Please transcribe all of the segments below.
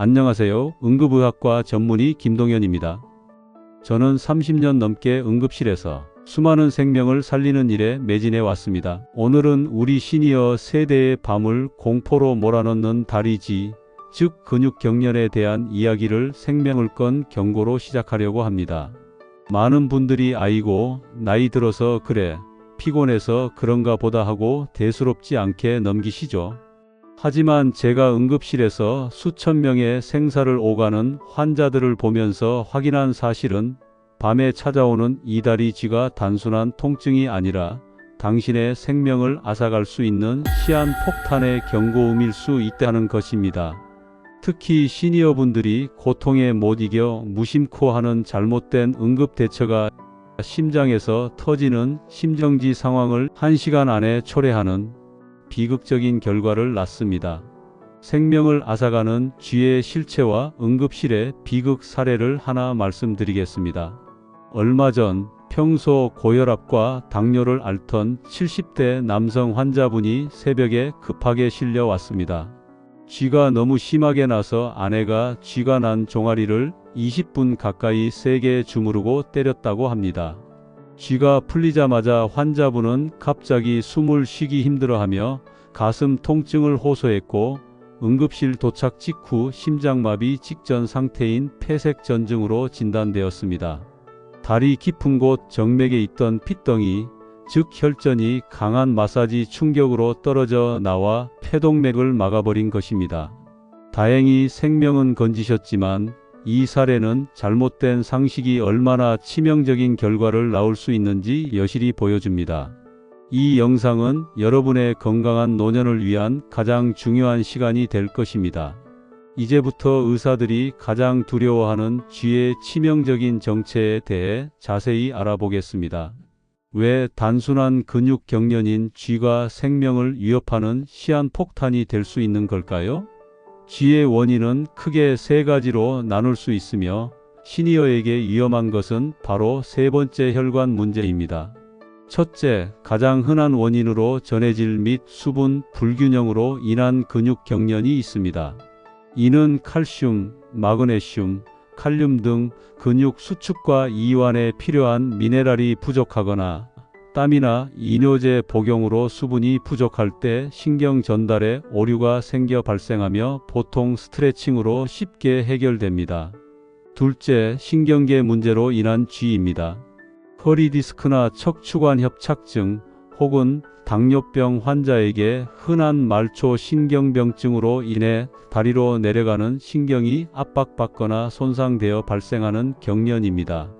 안녕하세요. 응급의학과 전문의 김동현입니다. 저는 30년 넘게 응급실에서 수많은 생명을 살리는 일에 매진해 왔습니다. 오늘은 우리 시니어 세대의 밤을 공포로 몰아넣는 다리지, 즉 근육 경련에 대한 이야기를 생명을 건 경고로 시작하려고 합니다. 많은 분들이 아이고 나이 들어서 그래 피곤해서 그런가 보다 하고 대수롭지 않게 넘기시죠. 하지만 제가 응급실에서 수천 명의 생사를 오가는 환자들을 보면서 확인한 사실은 밤에 찾아오는 이다리 쥐가 단순한 통증이 아니라 당신의 생명을 앗아갈 수 있는 시한 폭탄의 경고음일 수 있다는 것입니다. 특히 시니어분들이 고통에 못 이겨 무심코 하는 잘못된 응급 대처가 심장에서 터지는 심정지 상황을 1시간 안에 초래하는 비극적인 결과를 낳습니다. 생명을 앗아가는 쥐의 실체와 응급실의 비극 사례를 하나 말씀드리겠습니다. 얼마 전 평소 고혈압과 당뇨를 앓던 70대 남성 환자분이 새벽에 급하게 실려 왔습니다. 쥐가 너무 심하게 나서 아내가 쥐가 난 종아리를 20분 가까이 세게 주무르고 때렸다고 합니다. 쥐가 풀리자마자 환자분은 갑자기 숨을 쉬기 힘들어하며 가슴 통증을 호소했고 응급실 도착 직후 심장마비 직전 상태인 폐색전증으로 진단되었습니다. 다리 깊은 곳 정맥에 있던 핏덩이, 즉 혈전이 강한 마사지 충격으로 떨어져 나와 폐동맥을 막아버린 것입니다. 다행히 생명은 건지셨지만 이 사례는 잘못된 상식이 얼마나 치명적인 결과를 낳을 수 있는지 여실히 보여줍니다. 이 영상은 여러분의 건강한 노년을 위한 가장 중요한 시간이 될 것입니다. 이제부터 의사들이 가장 두려워하는 쥐의 치명적인 정체에 대해 자세히 알아보겠습니다. 왜 단순한 근육 경련인 쥐가 생명을 위협하는 시한 폭탄이 될 수 있는 걸까요? 쥐의 원인은 크게 세 가지로 나눌 수 있으며 시니어에게 위험한 것은 바로 세 번째 혈관 문제입니다. 첫째, 가장 흔한 원인으로 전해질 및 수분 불균형으로 인한 근육 경련이 있습니다. 이는 칼슘, 마그네슘, 칼륨 등 근육 수축과 이완에 필요한 미네랄이 부족하거나 땀이나 이뇨제 복용으로 수분이 부족할 때 신경 전달에 오류가 생겨 발생하며 보통 스트레칭으로 쉽게 해결됩니다. 둘째, 신경계 문제로 인한 쥐입니다. 허리 디스크나 척추관 협착증 혹은 당뇨병 환자에게 흔한 말초 신경병증으로 인해 다리로 내려가는 신경이 압박받거나 손상되어 발생하는 경련입니다.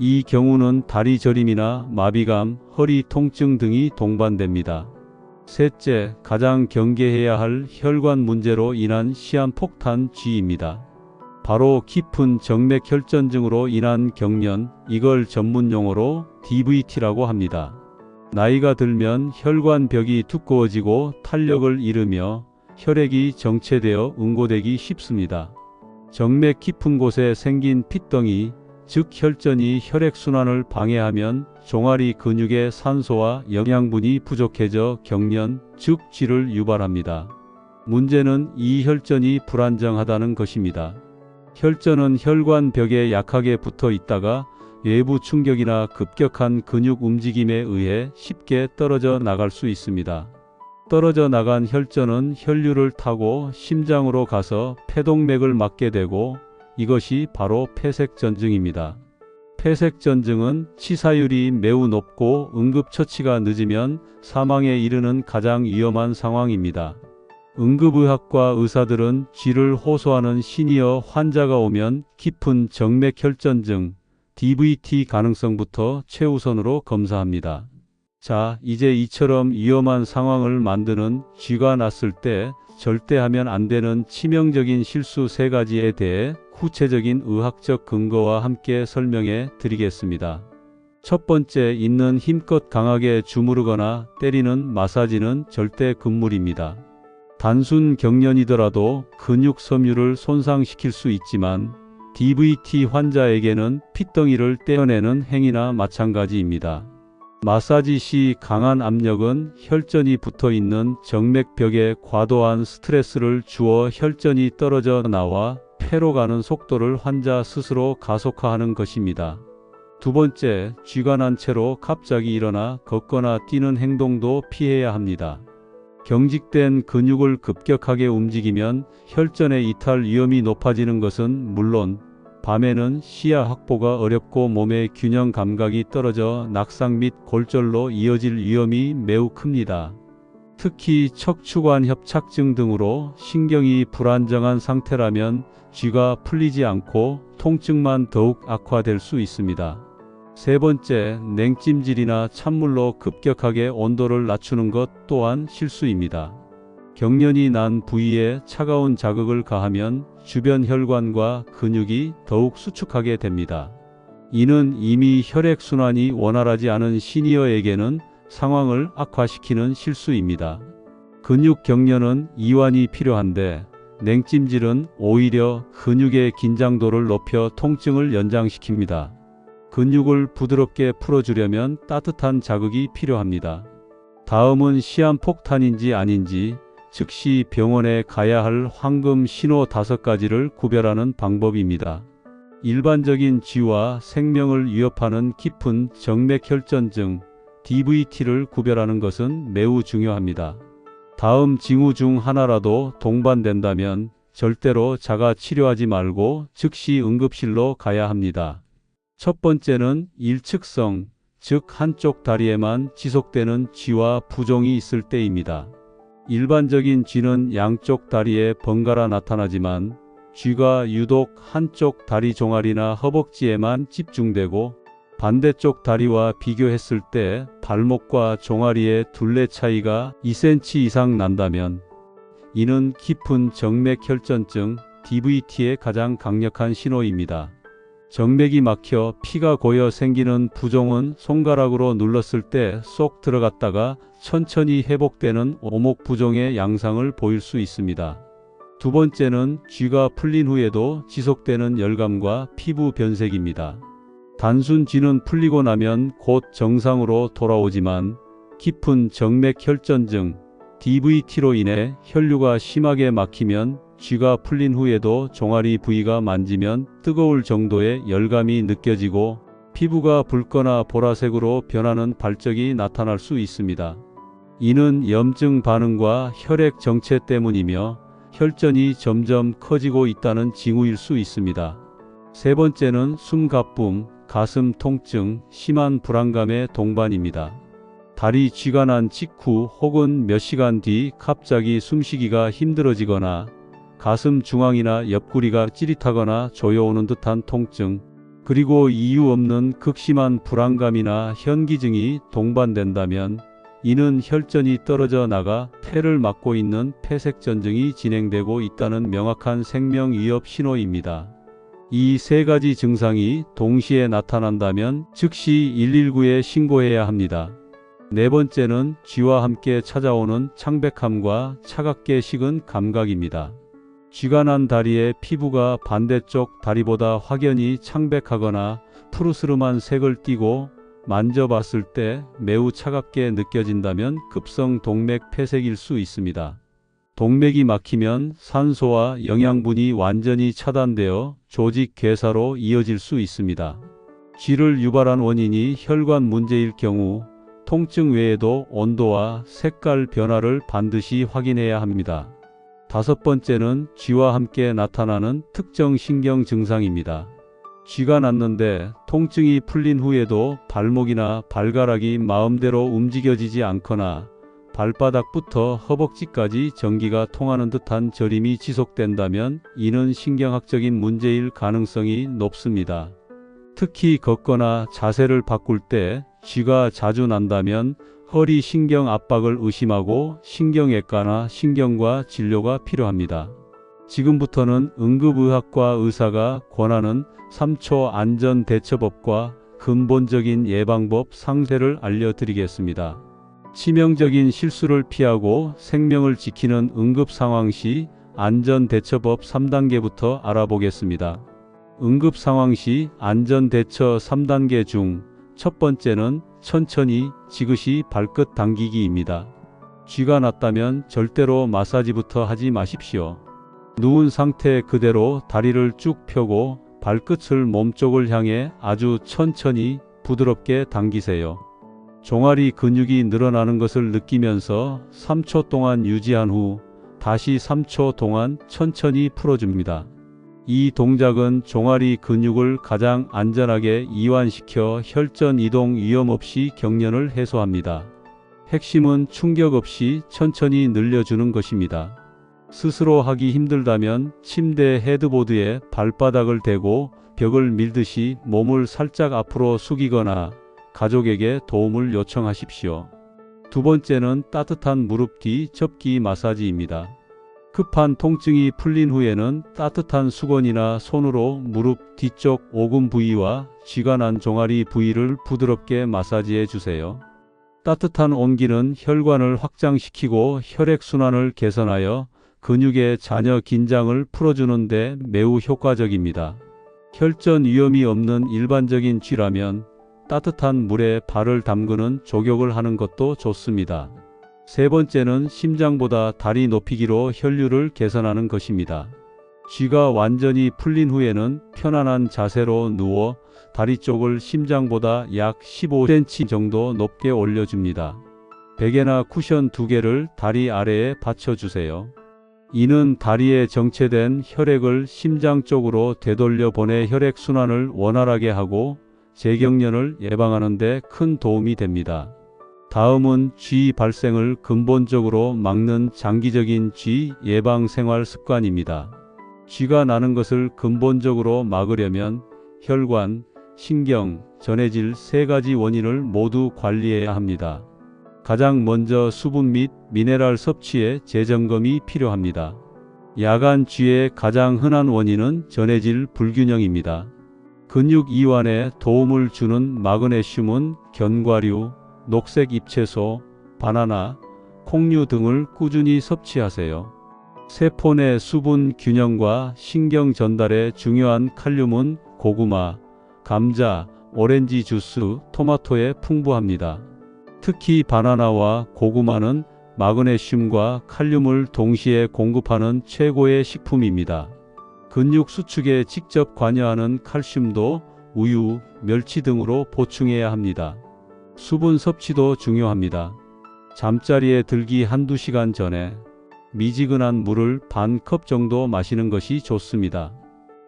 이 경우는 다리 저림이나 마비감, 허리 통증 등이 동반됩니다. 셋째, 가장 경계해야 할 혈관 문제로 인한 시한폭탄 쥐입니다. 바로 깊은 정맥 혈전증으로 인한 경련, 이걸 전문 용어로 DVT라고 합니다. 나이가 들면 혈관벽이 두꺼워지고 탄력을 잃으며 혈액이 정체되어 응고되기 쉽습니다. 정맥 깊은 곳에 생긴 핏덩이, 즉 혈전이 혈액순환을 방해하면 종아리 근육의 산소와 영양분이 부족해져 경련, 즉 쥐를 유발합니다. 문제는 이 혈전이 불안정하다는 것입니다. 혈전은 혈관 벽에 약하게 붙어 있다가 외부 충격이나 급격한 근육 움직임에 의해 쉽게 떨어져 나갈 수 있습니다. 떨어져 나간 혈전은 혈류를 타고 심장으로 가서 폐동맥을 막게 되고 이것이 바로 폐색전증입니다. 폐색전증은 치사율이 매우 높고 응급처치가 늦으면 사망에 이르는 가장 위험한 상황입니다. 응급의학과 의사들은 쥐를 호소하는 시니어 환자가 오면 깊은 정맥혈전증, DVT 가능성부터 최우선으로 검사합니다. 자, 이제 이처럼 위험한 상황을 만드는 쥐가 났을 때 절대 하면 안 되는 치명적인 실수 세 가지에 대해 구체적인 의학적 근거와 함께 설명해 드리겠습니다. 첫 번째, 있는 힘껏 강하게 주무르거나 때리는 마사지는 절대 금물입니다. 단순 경련이더라도 근육 섬유를 손상시킬 수 있지만 DVT 환자에게는 핏덩이를 떼어내는 행위나 마찬가지입니다. 마사지 시 강한 압력은 혈전이 붙어 있는 정맥벽에 과도한 스트레스를 주어 혈전이 떨어져 나와 폐로 가는 속도를 환자 스스로 가속화하는 것입니다. 두 번째, 쥐가 난 채로 갑자기 일어나 걷거나 뛰는 행동도 피해야 합니다. 경직된 근육을 급격하게 움직이면 혈전의 이탈 위험이 높아지는 것은 물론 밤에는 시야 확보가 어렵고 몸의 균형 감각이 떨어져 낙상 및 골절로 이어질 위험이 매우 큽니다. 특히 척추관 협착증 등으로 신경이 불안정한 상태라면 쥐가 풀리지 않고 통증만 더욱 악화될 수 있습니다. 세 번째, 냉찜질이나 찬물로 급격하게 온도를 낮추는 것 또한 실수입니다. 경련이 난 부위에 차가운 자극을 가하면 주변 혈관과 근육이 더욱 수축하게 됩니다. 이는 이미 혈액순환이 원활하지 않은 시니어에게는 상황을 악화시키는 실수입니다. 근육 경련은 이완이 필요한데 냉찜질은 오히려 근육의 긴장도를 높여 통증을 연장시킵니다. 근육을 부드럽게 풀어주려면 따뜻한 자극이 필요합니다. 다음은 시한폭탄인지 아닌지 즉시 병원에 가야 할 황금 신호 다섯 가지를 구별하는 방법입니다. 일반적인 쥐와 생명을 위협하는 깊은 정맥혈전증 DVT를 구별하는 것은 매우 중요합니다. 다음 징후 중 하나라도 동반된다면 절대로 자가 치료하지 말고 즉시 응급실로 가야 합니다. 첫 번째는 일측성, 즉 한쪽 다리에만 지속되는 쥐와 부종이 있을 때입니다. 일반적인 쥐는 양쪽 다리에 번갈아 나타나지만 쥐가 유독 한쪽 다리 종아리나 허벅지에만 집중되고 반대쪽 다리와 비교했을 때 발목과 종아리의 둘레 차이가 2cm 이상 난다면 이는 깊은 정맥혈전증 DVT의 가장 강력한 신호입니다. 정맥이 막혀 피가 고여 생기는 부종은 손가락으로 눌렀을 때 쏙 들어갔다가 천천히 회복되는 오목 부종의 양상을 보일 수 있습니다. 두 번째는 쥐가 풀린 후에도 지속되는 열감과 피부 변색입니다. 단순 쥐는 풀리고 나면 곧 정상으로 돌아오지만 깊은 정맥 혈전증 DVT로 인해 혈류가 심하게 막히면 쥐가 풀린 후에도 종아리 부위가 만지면 뜨거울 정도의 열감이 느껴지고 피부가 붉거나 보라색으로 변하는 발적이 나타날 수 있습니다. 이는 염증 반응과 혈액 정체 때문이며 혈전이 점점 커지고 있다는 징후일 수 있습니다. 세 번째는 숨가쁨, 가슴 통증, 심한 불안감의 동반입니다. 다리 쥐가 난 직후 혹은 몇 시간 뒤 갑자기 숨쉬기가 힘들어지거나 가슴 중앙이나 옆구리가 찌릿하거나 조여오는 듯한 통증, 그리고 이유 없는 극심한 불안감이나 현기증이 동반된다면 이는 혈전이 떨어져 나가 폐를 막고 있는 폐색전증이 진행되고 있다는 명확한 생명 위협 신호입니다. 이 세 가지 증상이 동시에 나타난다면 즉시 119에 신고해야 합니다. 네 번째는 쥐와 함께 찾아오는 창백함과 차갑게 식은 감각입니다. 쥐가 난 다리의 피부가 반대쪽 다리보다 확연히 창백하거나 푸르스름한 색을 띠고 만져봤을 때 매우 차갑게 느껴진다면 급성 동맥 폐색일 수 있습니다. 동맥이 막히면 산소와 영양분이 완전히 차단되어 조직 괴사로 이어질 수 있습니다. 쥐를 유발한 원인이 혈관 문제일 경우 통증 외에도 온도와 색깔 변화를 반드시 확인해야 합니다. 다섯 번째는 쥐와 함께 나타나는 특정 신경 증상입니다. 쥐가 났는데 통증이 풀린 후에도 발목이나 발가락이 마음대로 움직여지지 않거나 발바닥부터 허벅지까지 전기가 통하는 듯한 저림이 지속된다면 이는 신경학적인 문제일 가능성이 높습니다. 특히 걷거나 자세를 바꿀 때 쥐가 자주 난다면 허리 신경 압박을 의심하고 신경외과나 신경과 진료가 필요합니다. 지금부터는 응급의학과 의사가 권하는 3초 안전대처법과 근본적인 예방법 상세를 알려드리겠습니다. 치명적인 실수를 피하고 생명을 지키는 응급 상황 시 안전대처법 3단계부터 알아보겠습니다. 응급 상황 시 안전대처 3단계 중 첫 번째는 천천히 지그시 발끝 당기기입니다. 쥐가 났다면 절대로 마사지부터 하지 마십시오. 누운 상태 그대로 다리를 쭉 펴고 발끝을 몸쪽을 향해 아주 천천히 부드럽게 당기세요. 종아리 근육이 늘어나는 것을 느끼면서 3초 동안 유지한 후 다시 3초 동안 천천히 풀어줍니다. 이 동작은 종아리 근육을 가장 안전하게 이완시켜 혈전 이동 위험 없이 경련을 해소합니다. 핵심은 충격 없이 천천히 늘려주는 것입니다. 스스로 하기 힘들다면 침대 헤드보드에 발바닥을 대고 벽을 밀듯이 몸을 살짝 앞으로 숙이거나 가족에게 도움을 요청하십시오. 두 번째는 따뜻한 무릎 뒤 접기 마사지입니다. 급한 통증이 풀린 후에는 따뜻한 수건이나 손으로 무릎 뒤쪽 오금 부위와 쥐가 난 종아리 부위를 부드럽게 마사지해 주세요. 따뜻한 온기는 혈관을 확장시키고 혈액순환을 개선하여 근육의 잔여 긴장을 풀어주는 데 매우 효과적입니다. 혈전 위험이 없는 일반적인 쥐라면 따뜻한 물에 발을 담그는 조격을 하는 것도 좋습니다. 세 번째는 심장보다 다리 높이기로 혈류를 개선하는 것입니다. 쥐가 완전히 풀린 후에는 편안한 자세로 누워 다리 쪽을 심장보다 약 15cm 정도 높게 올려줍니다. 베개나 쿠션 두 개를 다리 아래에 받쳐주세요. 이는 다리에 정체된 혈액을 심장 쪽으로 되돌려 보내 혈액 순환을 원활하게 하고 재경련을 예방하는 데 큰 도움이 됩니다. 다음은 쥐 발생을 근본적으로 막는 장기적인 쥐 예방 생활 습관입니다. 쥐가 나는 것을 근본적으로 막으려면 혈관, 신경, 전해질 세 가지 원인을 모두 관리해야 합니다. 가장 먼저 수분 및 미네랄 섭취의 재점검이 필요합니다. 야간 쥐의 가장 흔한 원인은 전해질 불균형입니다. 근육 이완에 도움을 주는 마그네슘은 견과류, 녹색 잎채소, 바나나, 콩류 등을 꾸준히 섭취하세요. 세포 내 수분 균형과 신경 전달에 중요한 칼륨은 고구마, 감자, 오렌지 주스, 토마토에 풍부합니다. 특히 바나나와 고구마는 마그네슘과 칼륨을 동시에 공급하는 최고의 식품입니다. 근육 수축에 직접 관여하는 칼슘도 우유, 멸치 등으로 보충해야 합니다. 수분 섭취도 중요합니다. 잠자리에 들기 한두 시간 전에 미지근한 물을 반 컵 정도 마시는 것이 좋습니다.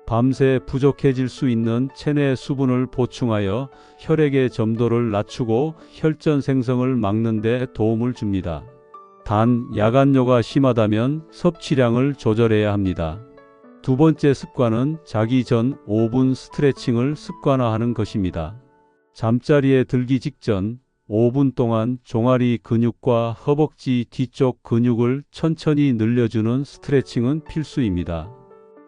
밤새 부족해질 수 있는 체내 수분을 보충하여 혈액의 점도를 낮추고 혈전 생성을 막는 데 도움을 줍니다. 단, 야간뇨가 심하다면 섭취량을 조절해야 합니다. 두 번째 습관은 자기 전 5분 스트레칭을 습관화하는 것입니다. 잠자리에 들기 직전 5분 동안 종아리 근육과 허벅지 뒤쪽 근육을 천천히 늘려주는 스트레칭은 필수입니다.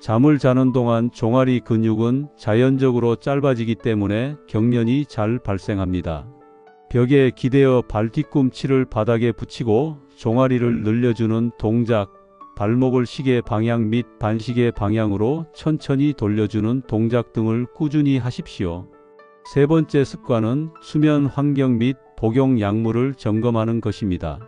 잠을 자는 동안 종아리 근육은 자연적으로 짧아지기 때문에 경련이 잘 발생합니다. 벽에 기대어 발 뒤꿈치를 바닥에 붙이고 종아리를 늘려주는 동작, 발목을 시계 방향 및 반시계 방향으로 천천히 돌려주는 동작 등을 꾸준히 하십시오. 세 번째 습관은 수면 환경 및 복용 약물을 점검하는 것입니다.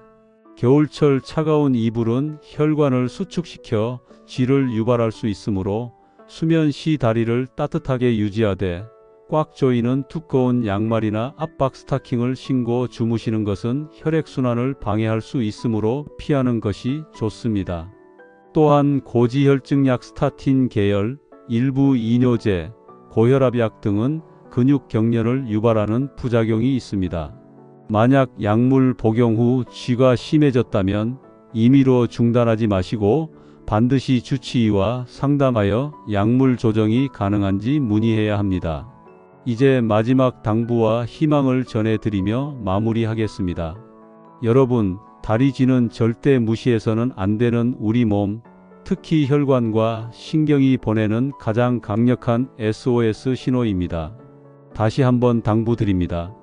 겨울철 차가운 이불은 혈관을 수축시켜 쥐를 유발할 수 있으므로 수면 시 다리를 따뜻하게 유지하되 꽉 조이는 두꺼운 양말이나 압박 스타킹을 신고 주무시는 것은 혈액순환을 방해할 수 있으므로 피하는 것이 좋습니다. 또한 고지혈증약 스타틴 계열, 일부 이뇨제, 고혈압약 등은 근육 경련을 유발하는 부작용이 있습니다. 만약 약물 복용 후 쥐가 심해졌다면 임의로 중단하지 마시고 반드시 주치의와 상담하여 약물 조정이 가능한지 문의해야 합니다. 이제 마지막 당부와 희망을 전해드리며 마무리하겠습니다. 여러분, 다리 쥐는 절대 무시해서는 안 되는 우리 몸, 특히 혈관과 신경이 보내는 가장 강력한 SOS 신호입니다. 다시 한번 당부드립니다.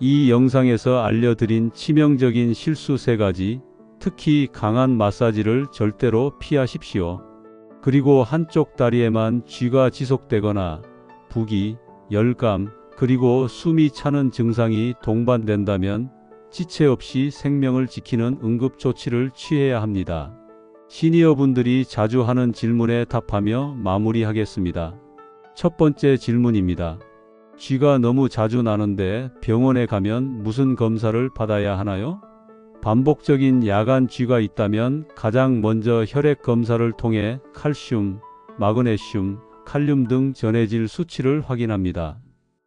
이 영상에서 알려드린 치명적인 실수 세 가지, 특히 강한 마사지를 절대로 피하십시오. 그리고 한쪽 다리에만 쥐가 지속되거나 부기, 열감, 그리고 숨이 차는 증상이 동반된다면 지체 없이 생명을 지키는 응급 조치를 취해야 합니다. 시니어 분들이 자주 하는 질문에 답하며 마무리하겠습니다. 첫 번째 질문입니다. 쥐가 너무 자주 나는데 병원에 가면 무슨 검사를 받아야 하나요? 반복적인 야간 쥐가 있다면 가장 먼저 혈액 검사를 통해 칼슘, 마그네슘, 칼륨 등 전해질 수치를 확인합니다.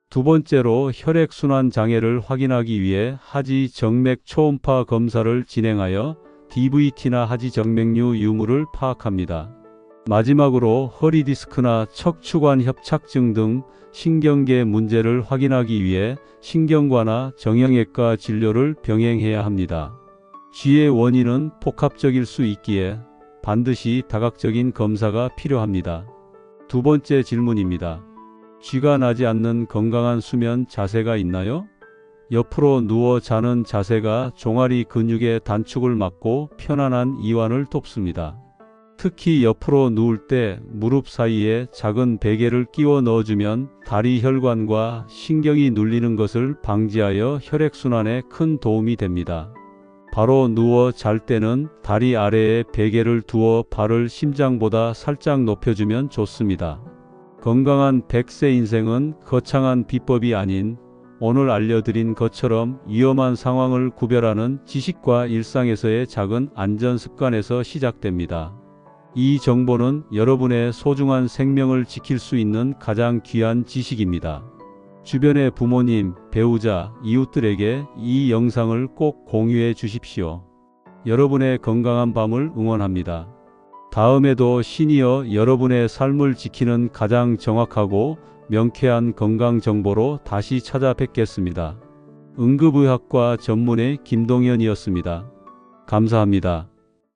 두 번째로 혈액순환 장애를 확인하기 위해 하지 정맥 초음파 검사를 진행하여 DVT나 하지 정맥류 유무를 파악합니다. 마지막으로 허리 디스크나 척추관 협착증 등 신경계 문제를 확인하기 위해 신경과나 정형외과 진료를 병행해야 합니다. 쥐의 원인은 복합적일 수 있기에 반드시 다각적인 검사가 필요합니다. 두 번째 질문입니다. 쥐가 나지 않는 건강한 수면 자세가 있나요? 옆으로 누워 자는 자세가 종아리 근육의 단축을 막고 편안한 이완을 돕습니다. 특히 옆으로 누울 때 무릎 사이에 작은 베개를 끼워 넣어주면 다리 혈관과 신경이 눌리는 것을 방지하여 혈액순환에 큰 도움이 됩니다. 바로 누워 잘 때는 다리 아래에 베개를 두어 발을 심장보다 살짝 높여주면 좋습니다. 건강한 100세 인생은 거창한 비법이 아닌 오늘 알려드린 것처럼 위험한 상황을 구별하는 지식과 일상에서의 작은 안전 습관에서 시작됩니다. 이 정보는 여러분의 소중한 생명을 지킬 수 있는 가장 귀한 지식입니다. 주변의 부모님, 배우자, 이웃들에게 이 영상을 꼭 공유해 주십시오. 여러분의 건강한 밤을 응원합니다. 다음에도 시니어 여러분의 삶을 지키는 가장 정확하고 명쾌한 건강 정보로 다시 찾아뵙겠습니다. 응급의학과 전문의 김동현이었습니다. 감사합니다.